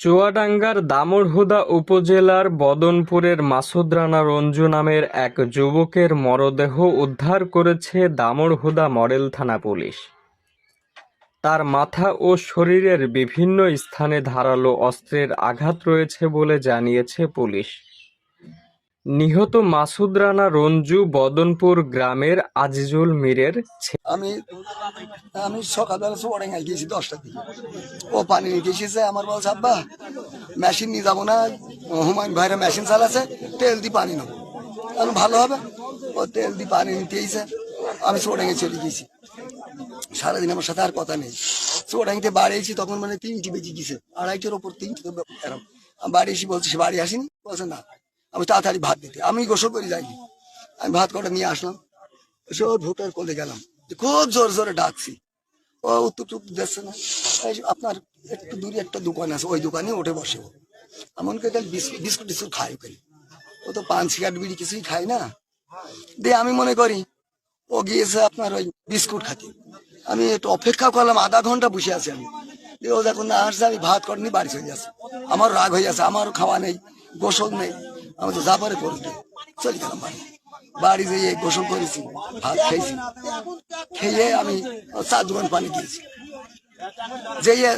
চুয়াডাঙ্গার দামুড়হুদা উপজেলার বদনপুরের মাসুদ রানা রঞ্জু নামের এক যুবকের মরদেহ উদ্ধার করেছে দামুড়হুদা মডেল থানা পুলিশ। তার মাথা ও শরীরের বিভিন্ন স্থানে ধারালো অস্ত্রের আঘাত রয়েছে বলে জানিয়েছে পুলিশ। নিহত মাসুদ রানা রঞ্জু বদনপুর গ্রামের আজিজুল মীরের আমি আমি সকালবেলা সোয়াডাঙ্গায় গেছি দশটার দিকে ও পানি নিতে এসেছে আমার বলছে, আব্বা, মেশিন নিয়ে যাব না, হুমায়ুন ভাইরা মেশিন চালাছে, তেল দিয়ে পানি নেব আমি, ভালো হবে। ও তেল দিয়ে পানি নিতে এসে আমি সোয়াডাঙ্গে চলে গেছি। সারাদিন আমার সাথে আর কথা নেই। সোয়াডাঙ্গিতে বাড়ি এসেছি তখন মানে তিনটি বেজে গেছে, আড়াইটার ওপর তিনটি এরকম বাড়ি এসে বলছি বাড়ি আসেনি? বলছে, না। আমি তাড়াতাড়ি ভাত দিতে। আমি গোসল করে যাইনি। আমি ভাত কটা নিয়ে আসলাম। এসে ওর ভোটার কোলে গেলাম। খুব জোর জোরে ডাকছি। ও উত্তর টুত্তর দিচ্ছে না। আপনার একটু দূরে একটা দোকান আছে, ওই দোকানে উঠে বসে ও। এমনকি তাহলে বিস্কুট বিস্কুট টিস্কুট খাই ওখানে ও তো পান, সিগারেট, বিড়ি কিছুই খায় না। দিয়ে আমি মনে করি, ও গিয়েছে আপনার ওই বিস্কুট খাতে। আমি একটু অপেক্ষা করলাম, আধা ঘণ্টা বসে আছি আমি। দিয়ে ও যখন না, আসছে, আমি ভাত করিনি বাড়ি চলে যাচ্ছে। আমার রাগ হয়ে যাচ্ছে, আমারও খাওয়া নেই, গোসল নেই। আমি তো যা পারে করতে চলে গেলাম বাড়ি বাড়ি যেয়ে গোসল করেছি, ভাত খেয়েছি। খেয়ে আমি চার দোকান পানি দিয়েছি। যেয়ে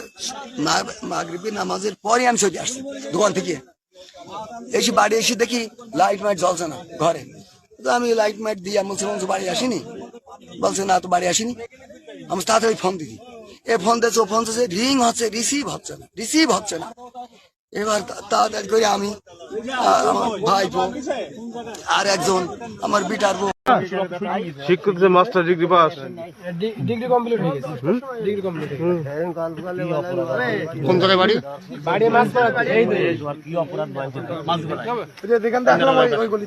মাগরিবি নামাজের পরে আমি চলে আসছি দোকান থেকে। এসে বাড়ি এসে দেখি লাইট মাইট জ্বলছে না ঘরে। তো আমি লাইট মাইট দিয়ে আমি বলছি বলছি বাড়ি আসিনি? বলছে, না, তো বাড়ি আসিনি। আমি তাড়াতাড়ি ফোন দিদি এ ফোন দিয়েছে, ও ফোন দিয়েছে, রিং হচ্ছে রিসিভ হচ্ছে না রিসিভ হচ্ছে না। এবার তা- তাড়াতাড়ি করে আমি আর আমার ভাইপো আর একজন আমার বিটার বউ। শিক্ষক যে master degree pass. Degree complete হয়ে গেছে। ডিগ্রি কমপ্লিট হয়ে গেছে। কোন জায়গায় বাড়ি? বাড়ি মাছ এই তো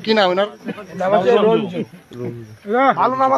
কি নাম ওনার ভালো নাম